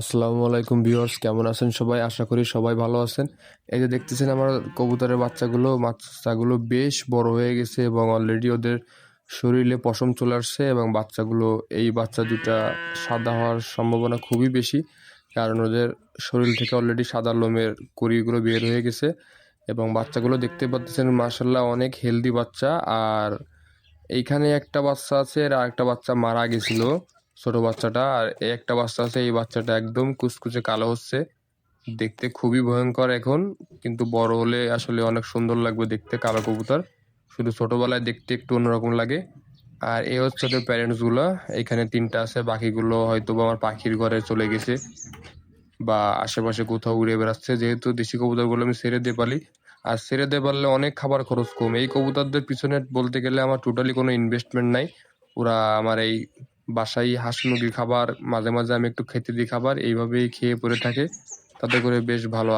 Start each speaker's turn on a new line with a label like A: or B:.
A: আসসালামু আলাইকুম ভিউয়ার্স, কেমন আছেন সবাই? আশা করি সবাই ভালো আছেন। এই যে দেখতেছেন আমার কবুতরের বাচ্চাগুলো বাচ্চাগুলো বেশ বড় হয়ে গেছে এবং অলরেডি ওদের শরীরে পশম চলে আসছে এবং বাচ্চাগুলো, এই বাচ্চা দুটা সাদা হওয়ার সম্ভাবনা খুবই বেশি, কারণ ওদের শরীর থেকে অলরেডি সাদা লোমের কুড়িগুলো বের হয়ে গেছে এবং বাচ্চাগুলো দেখতে পাচ্ছেন মার্শাল্লাহ অনেক হেলদি বাচ্চা। আর এইখানে একটা বাচ্চা আছে, আর একটা বাচ্চা মারা গেছিল। ছোট বাচ্চাটা আর একটা বাচ্চা আছে, এই বাচ্চাটা একদম কুচকুচে কালো হচ্ছে। দেখতে খুবই ভয়ঙ্কর এখন, কিন্তু বড় হলে আসলে অনেক সুন্দর লাগবে দেখতে কালো কবুতর। শুধু ছোটবেলায় দেখতে একটু অন্যরকম লাগে। আর এ হচ্ছে ওদের প্যারেন্টসগুলা এখানে তিনটা আছে, বাকিগুলো হয়তো বা আমার পাখির ঘরে চলে গেছে বা আশেপাশে কোথাও উড়ে বেড়াচ্ছে। যেহেতু দেশি কবুতরগুলো আমি ছেড়ে দিয়ে পারি আর ছেড়ে দিয়ে পারলে অনেক খাবার খরচ কম। এই কবুতরদের পিছনে বলতে গেলে আমার টোটালি কোনো ইনভেস্টমেন্ট নাই। ওরা আমার এই বাসায় হাঁস মুরগি খাবার, মাঝে মাঝে আমি একটু খেতে দিই খাবার, এইভাবেই খেয়ে পরে থাকে। তাতে করে বেশ ভালো